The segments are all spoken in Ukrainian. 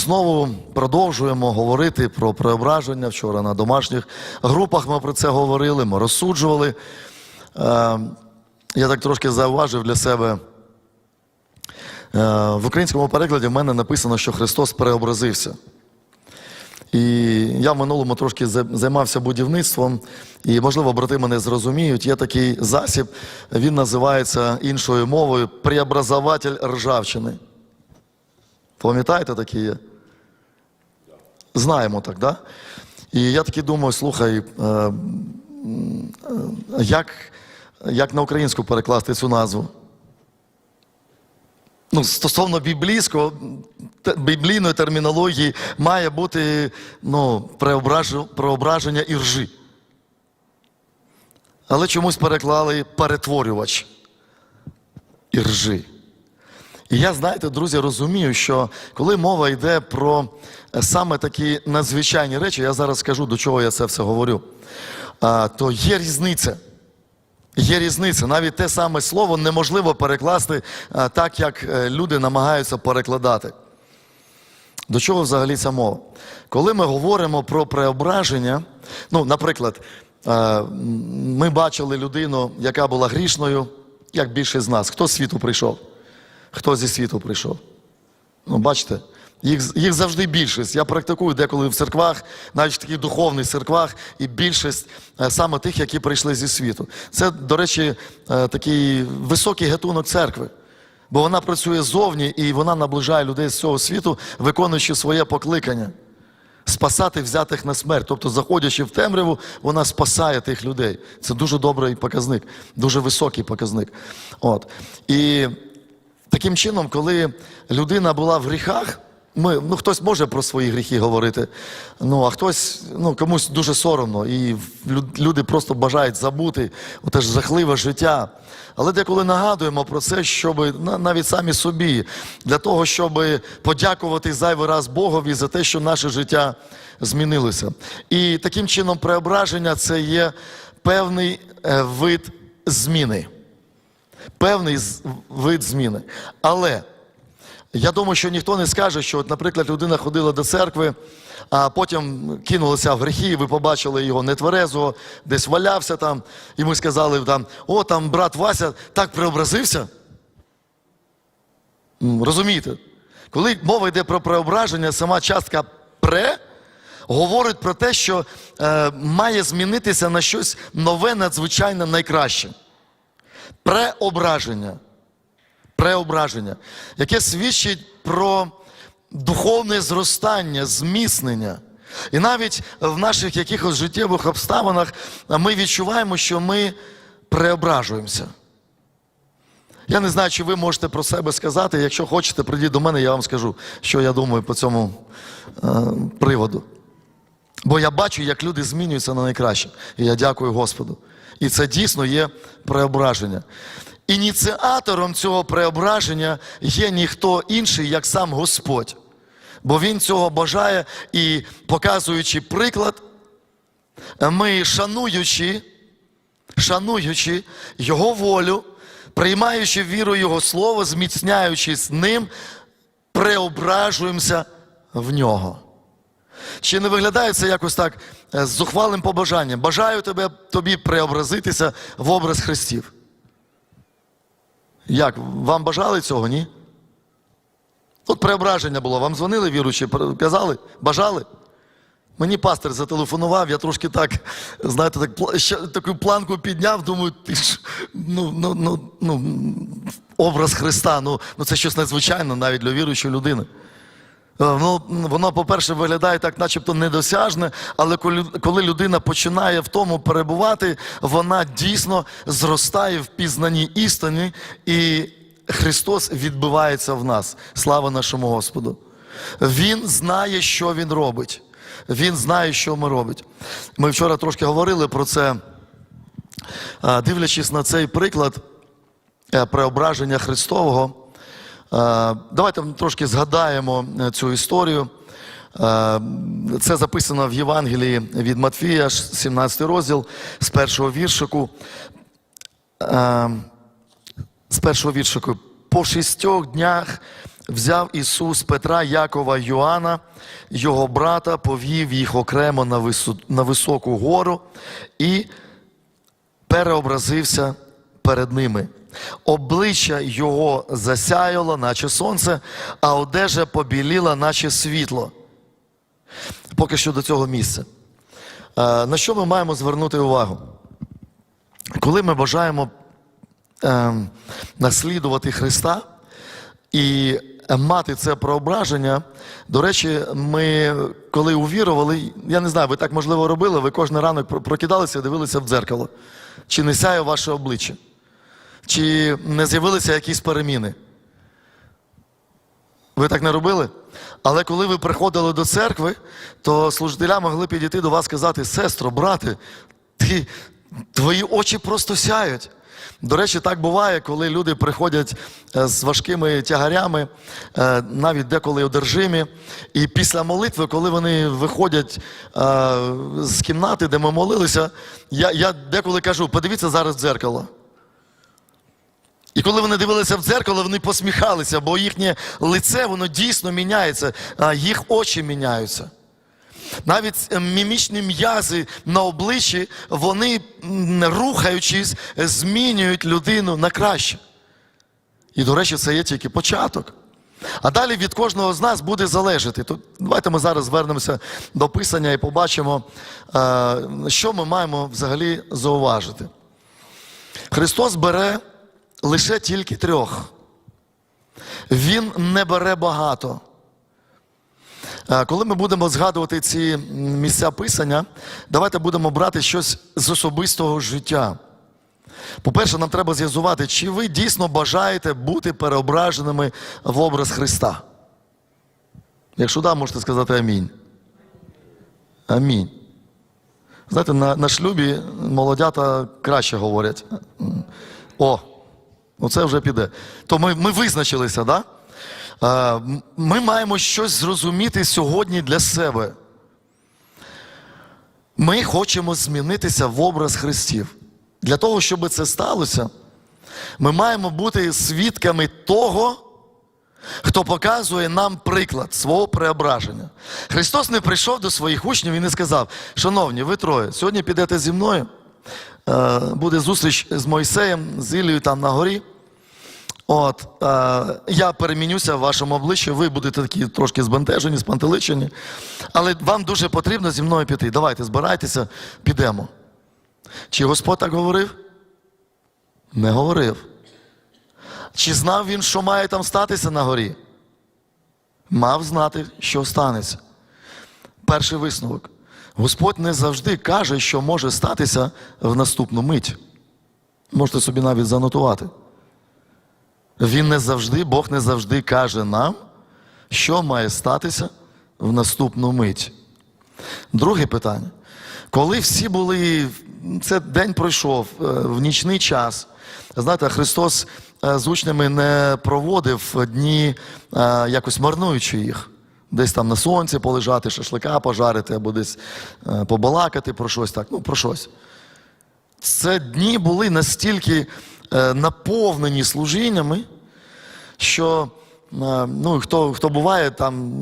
знову продовжуємо говорити про преображення. Вчора на домашніх групах ми про це говорили, ми розсуджували. Е, Я так трошки зауважив для себе. Е, В українському перекладі в мене написано, що Христос преобразився. І я в минулому трошки займався будівництвом, і, можливо, брати мене зрозуміють, є такий засіб, він називається іншою мовою преобразователь ржавчини. Пам'ятаєте, такий є? Знаємо так, да? І я таки думаю, слухай, е, е, як, як на українську перекласти цю назву? Ну, стосовно біблійського, біблійної термінології має бути ну, преображення іржи. Але чомусь переклали перетворювач іржи. І я, знаєте, друзі, розумію, що коли мова йде про е, саме такі надзвичайні речі, я зараз скажу, до чого я це все говорю, то є різниця. Є різниця. Навіть те саме слово неможливо перекласти так, як е, люди намагаються перекладати. До чого взагалі ця мова? Коли ми говоримо про преображення, ну, наприклад, е, ми бачили людину, яка була грішною, як більшість з нас. Хто з світу прийшов? Хто зі світу прийшов? Ну, бачите, їх, їх завжди більшість. Я практикую деколи в церквах, навіть в таких духовних церквах, і більшість е, саме тих, які прийшли зі світу. Це, до речі, е, такий високий гатунок церкви. Бо вона працює зовні і вона наближає людей з цього світу, виконуючи своє покликання. Спасати взятих на смерть. Тобто, заходячи в темряву, вона спасає тих людей. Це дуже добрий показник, дуже високий показник. От. І Таким чином, коли людина була в гріхах, ми, ну, хтось може про свої гріхи говорити, ну, а хтось, ну, комусь дуже соромно, і люди просто бажають забути те ж жахливе життя. Але деколи нагадуємо про це, щоб на- навіть самі собі, для того, щоб подякувати зайвий раз Богові за те, що наше життя змінилося. І таким чином преображення це є певний е, вид зміни певний вид зміни. Але я думаю, що ніхто не скаже, що, наприклад, людина ходила до церкви, а потім кинулася в гріхи, ви побачили його нетверезого, десь валявся там, і ми сказали там, о, там брат Вася так преобразився. Розумієте? Коли мова йде про преображення, сама частка пре говорить про те, що е, має змінитися на щось нове, надзвичайно найкраще преображення. Преображення, яке свідчить про духовне зростання, зміцнення. І навіть в наших якихось життєвих обставинах ми відчуваємо, що ми преображуємося. Я не знаю, чи ви можете про себе сказати. Якщо хочете, прийдіть до мене, я вам скажу, що я думаю по цьому е, приводу. Бо я бачу, як люди змінюються на найкраще. І я дякую Господу. І це дійсно є преображення. Ініціатором цього преображення є ніхто інший, як сам Господь. Бо Він цього бажає і показуючи приклад, ми шануючи, шануючи Його волю, приймаючи віру Його Слово, зміцняючись ним, преображуємося в нього. Чи не виглядає це якось так е, з зухвалим побажанням? Бажаю тебе, тобі преобразитися в образ Христів. Як? Вам бажали цього, ні? От преображення було. Вам дзвонили віручі, казали? Бажали? Мені пастор зателефонував, я трошки так, знаєте, так, ще таку планку підняв, думаю, ти ж, ну, ну, ну, ну, образ Христа, ну, ну це щось надзвичайне навіть для віруючої людини. Е, Ну, воно, по-перше, виглядає так, начебто недосяжне, але коли, людина починає в тому перебувати, вона дійсно зростає в пізнанні істини, і Христос відбивається в нас. Слава нашому Господу. Він знає, що Він робить. Він знає, що ми робить. Ми вчора трошки говорили про це, дивлячись на цей приклад е, преображення Христового. Е, Давайте трошки згадаємо е, цю історію. Е, Це записано в Євангелії від Матфія, 17 розділ, з першого віршику. З першого віршику. По шістьох днях взяв Ісус Петра, Якова, Йоанна, його брата, повів їх окремо на, на високу гору і переобразився перед ними. Обличчя його засяяло, наче сонце, а одежа побіліла, наче світло. Поки що до цього місця. Е, На що ми маємо звернути увагу? Коли ми бажаємо е, наслідувати Христа і мати це проображення, до речі, ми коли увірували, я не знаю, ви так можливо робили, ви кожен ранок прокидалися і дивилися в дзеркало. Чи не сяє ваше обличчя? Чи не з'явилися якісь переміни? Ви так не робили? Але коли ви приходили до церкви, то служителя могли підійти до вас і сказати: сестро, брате, ти, твої очі просто сяють. До речі, так буває, коли люди приходять е, з важкими тягарями, е, навіть деколи одержимі. І після молитви, коли вони виходять е, з кімнати, де ми молилися, я, я деколи кажу: подивіться зараз в дзеркало. І коли вони дивилися в дзеркало, вони посміхалися, бо їхнє лице воно дійсно міняється, їх очі міняються. Навіть е, мімічні м'язи на обличчі, вони, рухаючись, змінюють людину на краще. І, до речі, це є тільки початок. А далі від кожного з нас буде залежати. Тут давайте ми зараз звернемося до писання і побачимо, е, що ми маємо взагалі зауважити. Христос бере лише тільки трьох. Він не бере багато. Е, Коли ми будемо згадувати ці місця писання, давайте будемо брати щось з особистого життя. По-перше, нам треба з'язувати, чи ви дійсно бажаєте бути переображеними в образ Христа. Якщо да, можете сказати амінь. Амінь. Знаєте, на, на шлюбі молодята краще говорять. О, оце вже піде. То ми, ми визначилися? Да? Е, Ми маємо щось зрозуміти сьогодні для себе. Ми хочемо змінитися в образ Христів. Для того, щоб це сталося, ми маємо бути свідками того, хто показує нам приклад свого преображення. Христос не прийшов до своїх учнів і не сказав: Шановні, ви троє, сьогодні підете зі мною. е, Буде зустріч з Мойсеєм, з Ілією там на горі. От, е, я перемінюся в вашому обличчі, ви будете такі трошки збентежені, спантеличені. Але вам дуже потрібно зі мною піти. Давайте, збирайтеся, підемо. Чи Господь так говорив? Не говорив. Чи знав він, що має там статися на горі? Мав знати, що станеться. Перший висновок. Господь не завжди каже, що може статися в наступну мить. Можете собі навіть занотувати. Він не завжди, Бог не завжди каже нам, що має статися в наступну мить. Друге питання. Коли всі були, це день пройшов е, в нічний час. Знаєте, Христос е, з учнями не проводив дні, е, якось марнуючи їх. Десь там на сонці полежати, шашлика пожарити, або десь побалакати про щось так. Ну, про щось. Це дні були настільки наповнені служіннями, що е, ну, хто, хто буває там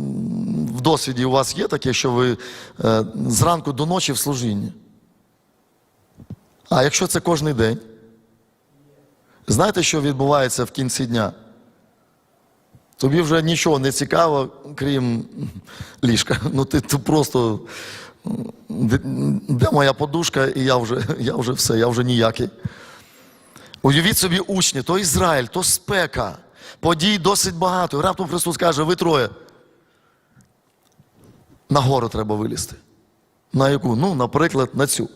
в досвіді у вас є таке, що ви е, зранку до ночі в служінні. А якщо це кожен день, знаєте, що відбувається в кінці дня? Тобі вже нічого не цікаво, крім ліжка. Ну ти, ти просто. Де моя подушка, і я вже, я вже все, я вже ніякий. Уявіть собі учні, то Ізраїль, то спека, подій досить багато. Раптом Христос каже, ви троє. На гору треба вилізти. На яку? Ну, наприклад, на цю.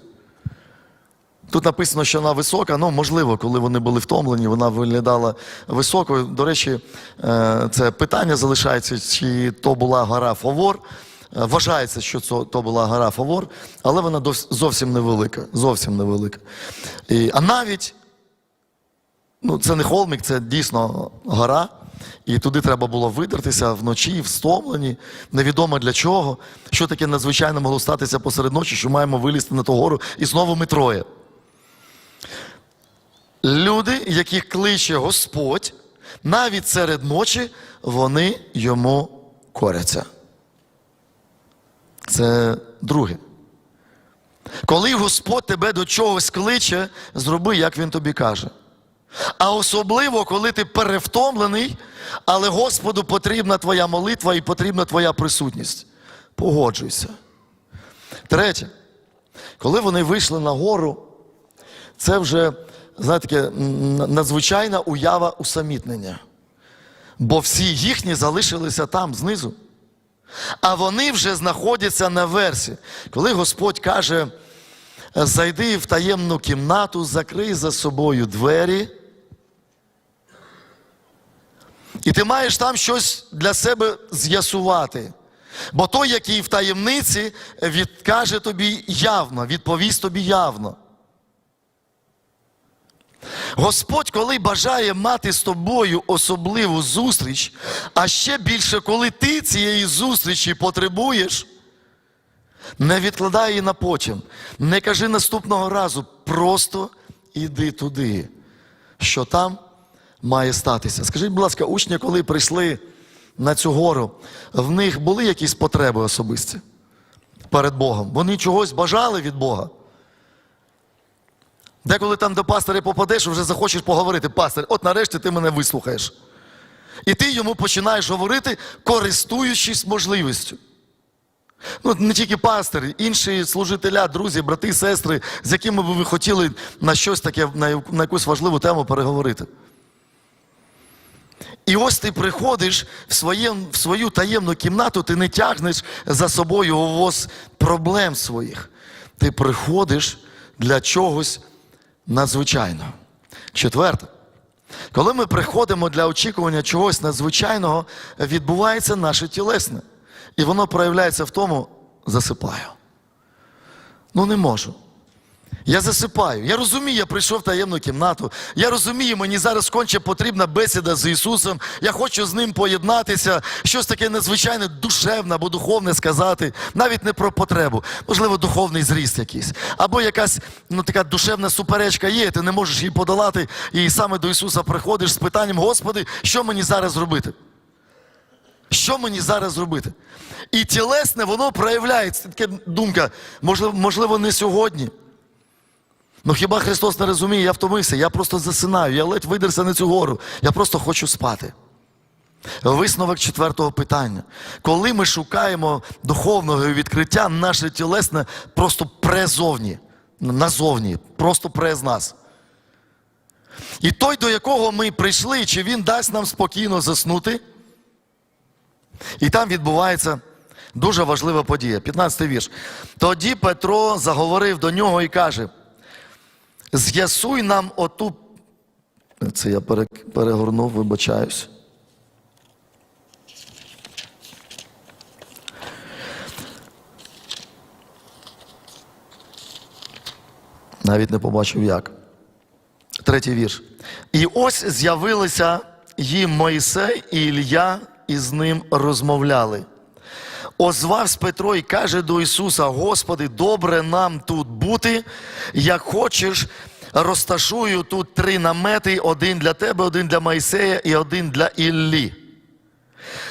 Тут написано, що вона висока, ну, можливо, коли вони були втомлені, вона виглядала високою. До речі, е, це питання залишається, чи то була гора Фавор. Е, Вважається, що це то була гора Фавор, але вона зовсім невелика. Зовсім невелика. І, а навіть, ну, це не холмик, це дійсно гора. І туди треба було видертися вночі, встомлені, невідомо для чого. Що таке надзвичайно могло статися посеред ночі, що маємо вилізти на ту гору, і знову ми троє. Люди, яких кличе Господь, навіть серед ночі вони йому коряться. Це друге. Коли Господь тебе до чогось кличе, зроби, як Він тобі каже. А особливо, коли ти перевтомлений, але Господу потрібна твоя молитва і потрібна твоя присутність. Погоджуйся. Третє, коли вони вийшли на гору, це вже, знаєте, надзвичайна уява усамітнення. Бо всі їхні залишилися там знизу. А вони вже знаходяться на версі. Коли Господь каже, зайди в таємну кімнату, закрий за собою двері. І ти маєш там щось для себе з'ясувати. Бо той, який в таємниці, відкаже тобі явно, відповість тобі явно. Господь, коли бажає мати з тобою особливу зустріч, а ще більше, коли ти цієї зустрічі потребуєш, не відкладай її на потім. Не кажи наступного разу, просто іди туди, що там має статися. Скажіть, будь ласка, учні, коли прийшли на цю гору, в них були якісь потреби особисті перед Богом? Вони чогось бажали від Бога. Деколи там до пастора попадеш, вже захочеш поговорити, пастор, от нарешті ти мене вислухаєш. І ти йому починаєш говорити, користуючись можливістю. Ну, не тільки пастори, інші служителя, друзі, брати, сестри, з якими би ви хотіли на щось таке, на якусь важливу тему переговорити. І ось ти приходиш в, своєм, в свою таємну кімнату, ти не тягнеш за собою увоз проблем своїх. Ти приходиш для чогось надзвичайного. Четверте. Коли ми приходимо для очікування чогось надзвичайного, відбувається наше тілесне. І воно проявляється в тому, засипаю. Ну не можу. Я засипаю. Я розумію, я прийшов в таємну кімнату. Я розумію, мені зараз конче потрібна бесіда з Ісусом. Я хочу з ним поєднатися, щось таке надзвичайне, душевне або духовне сказати, навіть не про потребу, можливо, духовний зріст якийсь. Або якась ну, така душевна суперечка є, ти не можеш її подолати, і саме до Ісуса приходиш з питанням: Господи, що мені зараз робити? Що мені зараз зробити? І тілесне, воно проявляється. Така думка, можливо, можливо, не сьогодні. Ну хіба Христос не розуміє, я втомився, я просто засинаю, я ледь видерся на цю гору, я просто хочу спати. Висновок четвертого питання. Коли ми шукаємо духовного відкриття, наше тілесне просто презовні, назовні, просто през нас. І той, до якого ми прийшли, чи він дасть нам спокійно заснути, і там відбувається дуже важлива подія. 15 вірш. Тоді Петро заговорив до нього і каже: з'ясуй нам оту. Це я перегорнув, вибачаюсь. Навіть не побачив як. Третій вірш. І ось з'явилися їм Мойсей і Ілля, і з ним розмовляли. Озвався Петро і каже до Ісуса: Господи, добре нам тут бути. Як хочеш, розташую тут три намети: один для тебе, один для Майсея і один для Іллі.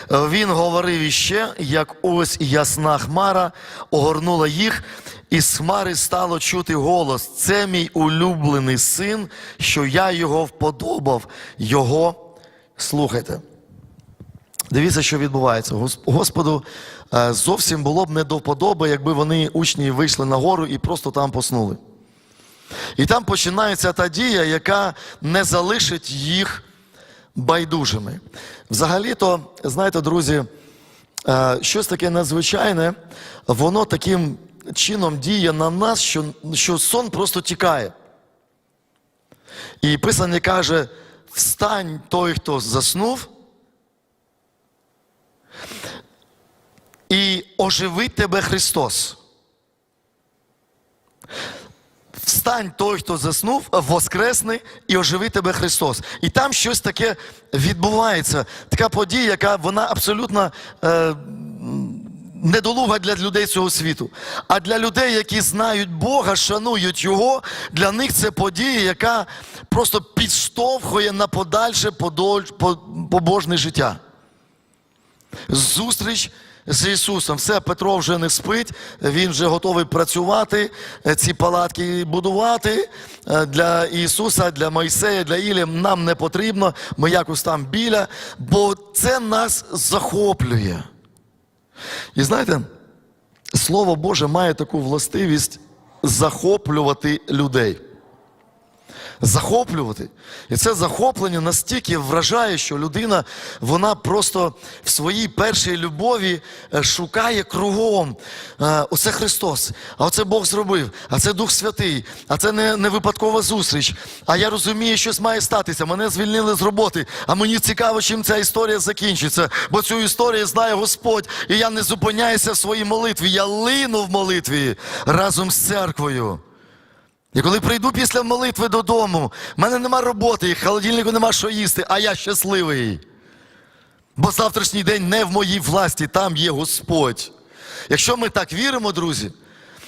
Він говорив іще, як ось ясна хмара огорнула їх, і з хмари стало чути голос. Це мій улюблений син, що я його вподобав, його слухайте. Дивіться, що відбувається. Господу зовсім було б не до вподоби, якби вони учні вийшли на гору і просто там поснули. І там починається та дія, яка не залишить їх байдужими. Взагалі-то, знаєте, друзі, е, щось таке надзвичайне, воно таким чином діє на нас, що, що сон просто тікає. І Писання каже: встань той, хто заснув, і оживить тебе Христос. Встань той, хто заснув, воскресни і оживи тебе Христос. І там щось таке відбувається. Така подія, яка вона абсолютно е, недолуга для людей цього світу. А для людей, які знають Бога, шанують Його, для них це подія, яка просто підштовхує на подальше побожне життя. Зустріч з Ісусом. Все, Петро вже не спить, він вже готовий працювати, е, ці палатки будувати е, для Ісуса, для Мойсея, для Ілі. Нам не потрібно, ми якось там біля, бо це нас захоплює. І знаєте, Слово Боже має таку властивість захоплювати людей. Захоплювати. І це захоплення настільки вражає, що людина вона просто в своїй першій любові е, шукає кругом. Е, Оце Христос, а оце Бог зробив, а це Дух Святий, а це не, не випадкова зустріч. А я розумію, щось має статися. Мене звільнили з роботи, а мені цікаво, чим ця історія закінчиться. Бо цю історію знає Господь, і я не зупиняюся в своїй молитві. Я лину в молитві разом з церквою. І коли прийду після молитви додому, в мене нема роботи, в холодильнику нема що їсти, а я щасливий. Бо завтрашній день не в моїй власті, там є Господь. Якщо ми так віримо, друзі,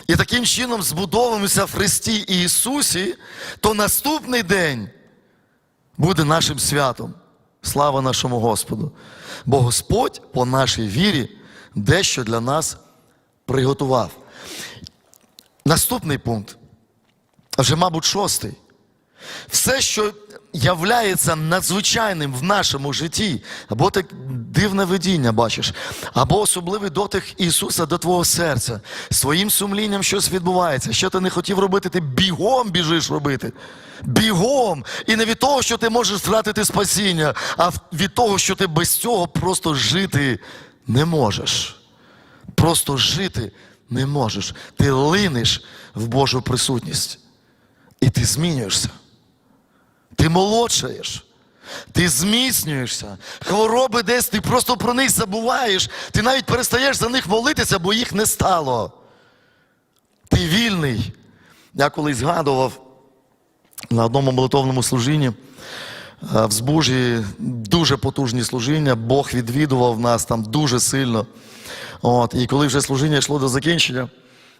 і таким чином збудовуємося в Христі і Ісусі, то наступний день буде нашим святом. Слава нашому Господу. Бо Господь по нашій вірі дещо для нас приготував. Наступний пункт а вже, мабуть, шостий. Все, що являється надзвичайним в нашому житті, або так дивне видіння, бачиш, або особливий дотик Ісуса до твого серця, своїм сумлінням щось відбувається. Що ти не хотів робити, ти бігом біжиш робити. Бігом. І не від того, що ти можеш втратити спасіння, а від того, що ти без цього просто жити не можеш. Просто жити не можеш. Ти линеш в Божу присутність. І ти змінюєшся. Ти молодшаєш. Ти зміцнюєшся. Хвороби десь, ти просто про них забуваєш. Ти навіть перестаєш за них молитися, бо їх не стало. Ти вільний. Я колись згадував на одному молитовному служінні е, в Збужі дуже потужні служіння. Бог відвідував нас там дуже сильно. От, і коли вже служіння йшло до закінчення,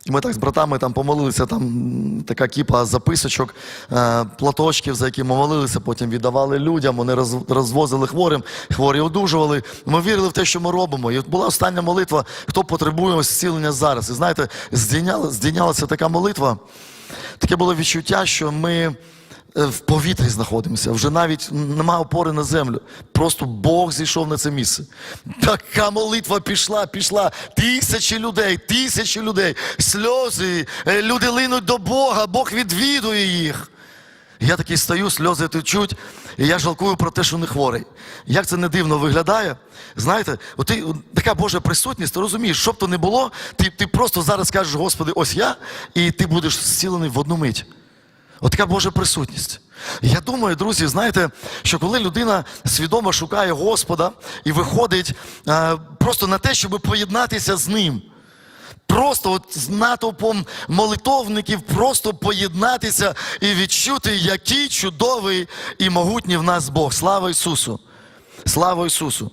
і ми так з братами там помолилися, там така кіпа записочок, е, платочків, за які ми молилися, потім віддавали людям, вони розвозили хворим, хворі одужували. Ми вірили в те, що ми робимо. І от була остання молитва, хто потребує зцілення зараз. І знаєте, здійнялася така молитва. Таке було відчуття, що ми в повітрі знаходимося, вже навіть нема опори на землю. Просто Бог зійшов на це місце. Така молитва пішла, пішла. Тисячі людей, тисячі людей, сльози, е, люди линуть до Бога, Бог відвідує їх. Я такий стою, сльози течуть, і я жалкую про те, що не хворий. Як це не дивно виглядає? Знаєте, от ти, така Божа присутність, ти розумієш, що б то не було, ти, ти просто зараз кажеш, Господи, ось я, і ти будеш зцілений в одну мить. От така Божа присутність. Я думаю, друзі, знаєте, що коли людина свідомо шукає Господа і виходить е, просто на те, щоб поєднатися з ним. Просто от з натовпом молитовників просто поєднатися і відчути, який чудовий і могутній в нас Бог. Слава Ісусу! Слава Ісусу!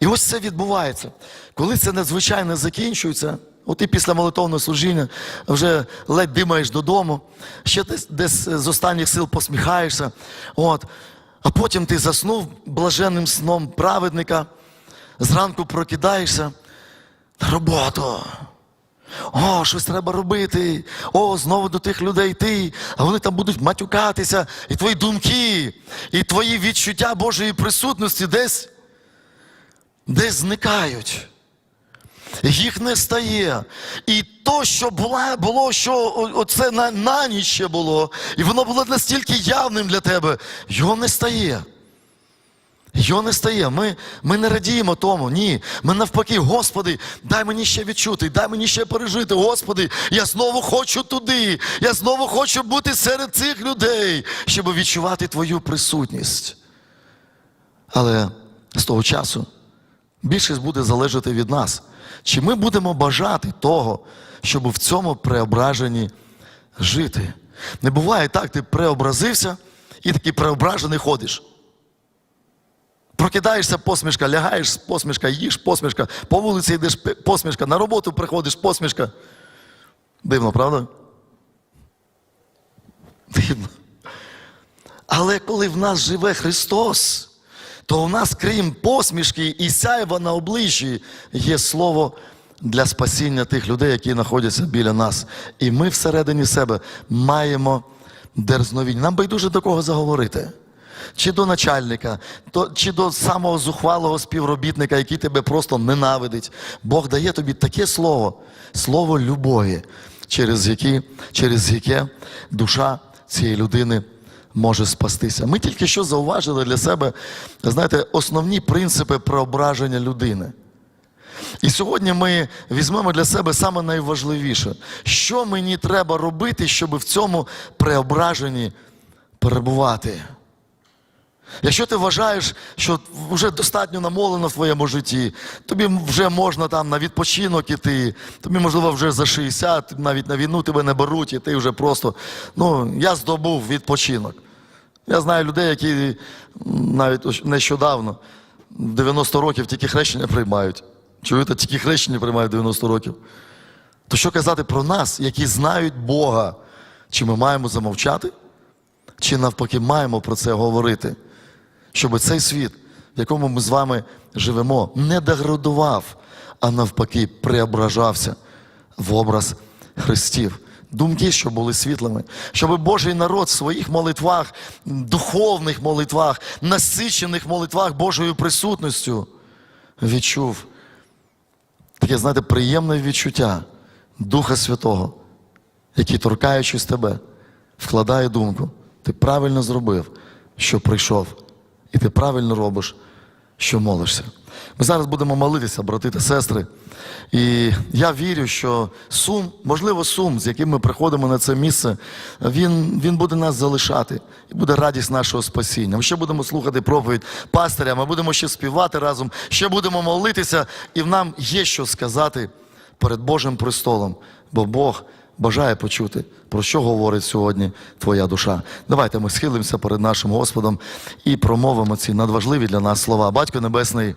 І ось це відбувається. Коли це надзвичайно закінчується, от ти після молитовного служіння вже ледь димаєш додому, ще десь, десь з останніх сил посміхаєшся. От. А потім ти заснув блаженним сном праведника, зранку прокидаєшся роботу. О, щось треба робити. О, знову до тих людей йти, а вони там будуть матюкатися, і твої думки, і твої відчуття Божої присутності десь, десь зникають. Їх не стає. І то, що була, було, що оце на, на ніч ще було, і воно було настільки явним для тебе, його не стає. Його не стає. Ми, ми не радіємо тому. Ні. Ми навпаки, Господи, дай мені ще відчути, дай мені ще пережити. Господи, я знову хочу туди. Я знову хочу бути серед цих людей, щоб відчувати Твою присутність. Але з того часу більшість буде залежати від нас. Чи ми будемо бажати того, щоб в цьому преображенні жити? Не буває так, ти преобразився і такий преображений ходиш. Прокидаєшся посмішка, лягаєш посмішка, їш посмішка, по вулиці йдеш посмішка, на роботу приходиш посмішка. Дивно, правда? Дивно. Але коли в нас живе Христос, то в нас, крім посмішки і сяйва на обличчі, є слово для спасіння тих людей, які знаходяться біля нас. І ми всередині себе маємо дерзновіння. Нам байдуже до кого заговорити. Чи до начальника, то, чи до самого зухвалого співробітника, який тебе просто ненавидить. Бог дає тобі таке слово, слово любові, через, які, через яке душа цієї людини може спастися. Ми тільки що зауважили для себе, знаєте, основні принципи преображення людини. І сьогодні ми візьмемо для себе саме найважливіше, що мені треба робити, щоб в цьому преображенні перебувати. Якщо ти вважаєш, що вже достатньо намолено в твоєму житті, тобі вже можна там на відпочинок іти, тобі, можливо, вже за 60, навіть на війну тебе не беруть, і ти вже просто, ну, я здобув відпочинок. Я знаю людей, які навіть нещодавно, 90 років, тільки хрещення приймають. Чуєте, тільки хрещення приймають 90 років. То що казати про нас, які знають Бога? Чи ми маємо замовчати? Чи навпаки маємо про це говорити? Щоб цей світ, в якому ми з вами живемо, не деградував, а навпаки преображався в образ Христів. Думки, що були світлими, щоб Божий народ в своїх молитвах, духовних молитвах, насичених молитвах Божою присутністю відчув таке, знаєте, приємне відчуття Духа Святого, який, торкаючись тебе, вкладає думку. Ти правильно зробив, що прийшов, і ти правильно робиш, що молишся. Ми зараз будемо молитися, брати та сестри. І я вірю, що сум, можливо, сум, з яким ми приходимо на це місце, він, він буде нас залишати і буде радість нашого спасіння. Ми ще будемо слухати проповідь пастиря, ми будемо ще співати разом, ще будемо молитися, і нам є що сказати перед Божим престолом, бо Бог бажає почути, про що говорить сьогодні твоя душа. Давайте ми схилимося перед нашим Господом і промовимо ці надважливі для нас слова. Батько Небесний,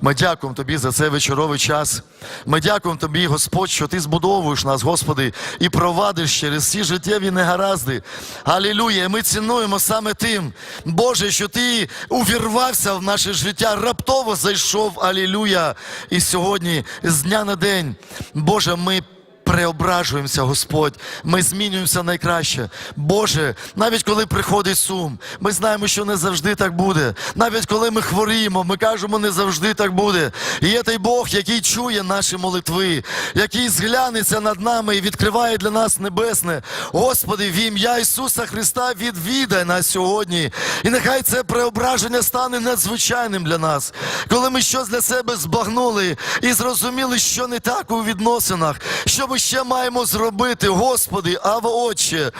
ми дякуємо Тобі за цей вечоровий час. Ми дякуємо Тобі, Господь, що Ти збудовуєш нас, Господи, і провадиш через всі життєві негаразди. Алілуя! І ми цінуємо саме тим, Боже, що Ти увірвався в наше життя, раптово зайшов, алілуя. І сьогодні, з дня на день, Боже, ми преображуємося, Господь. Ми змінюємося найкраще. Боже, навіть коли приходить сум, ми знаємо, що не завжди так буде. Навіть коли ми хворіємо, ми кажемо, не завжди так буде. І є той Бог, який чує наші молитви, який зглянеться над нами і відкриває для нас небесне. Господи, в ім'я Ісуса Христа відвідай нас сьогодні. І нехай це преображення стане надзвичайним для нас. Коли ми щось для себе збагнули і зрозуміли, що не так у відносинах, що ми ще маємо зробити, Господи, Ава Отче,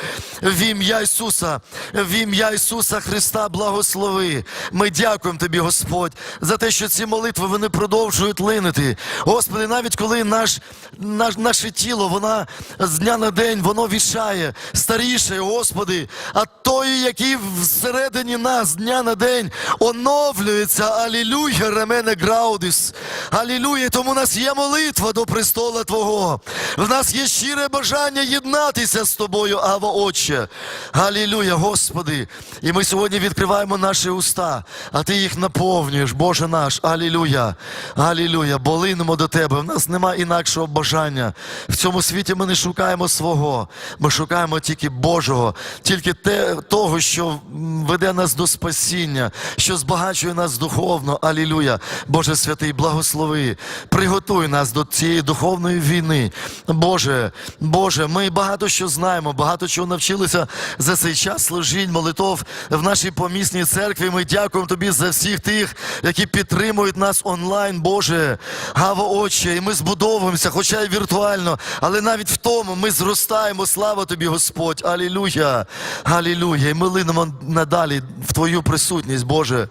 в ім'я Ісуса, в ім'я Ісуса Христа, благослови. Ми дякуємо Тобі, Господь, за те, що ці молитви вони продовжують линити. Господи, навіть коли наш, наш, наше тіло, вона з дня на день, воно вішає, старіше, Господи, а той, який всередині нас з дня на день оновлюється. Алілуя, ремене граудис. Алілуя, тому у нас є молитва до престола Твого. Нас є щире бажання єднатися з тобою, Ава Отче. Алілуя, Господи. І ми сьогодні відкриваємо наші уста, а Ти їх наповнюєш, Боже наш. Алілуя. Алілуя. Бо линемо до Тебе. В нас немає інакшого бажання. В цьому світі ми не шукаємо свого. Ми шукаємо тільки Божого, тільки те, того, що веде нас до спасіння, що збагачує нас духовно. Алілуя. Боже святий, благослови. Приготуй нас до цієї духовної війни. Боже, Боже, ми багато що знаємо, багато чого навчилися за цей час служінь, молитов в нашій помісній церкві. Ми дякуємо Тобі за всіх тих, які підтримують нас онлайн, Боже. Гава Отче, і ми збудовуємося, хоча й віртуально, але навіть в тому ми зростаємо. Слава Тобі, Господь. Алілуя. Алілуя. І ми линемо надалі в Твою присутність, Боже.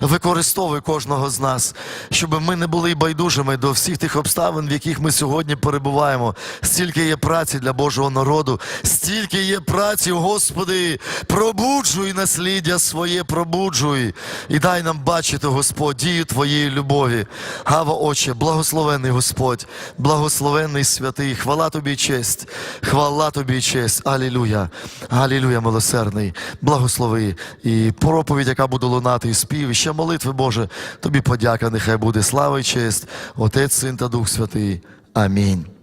Використовуй кожного з нас, щоб ми не були байдужими до всіх тих обставин, в яких ми сьогодні перебуваємо. Стільки є праці для Божого народу, стільки є праці, Господи, пробуджуй насліддя своє, пробуджуй. І дай нам бачити, Господь, дію Твоєї любові. Гава, Отче, благословенний Господь, благословенний святий, хвала Тобі і честь, хвала Тобі і честь. Алілюя, Алілюя, милосердний, благослови. І проповідь, яка буде лунати, і спів, і ще молитви, Боже, Тобі подяка, нехай буде слава і честь, Отець, Син та Дух Святий. Амінь.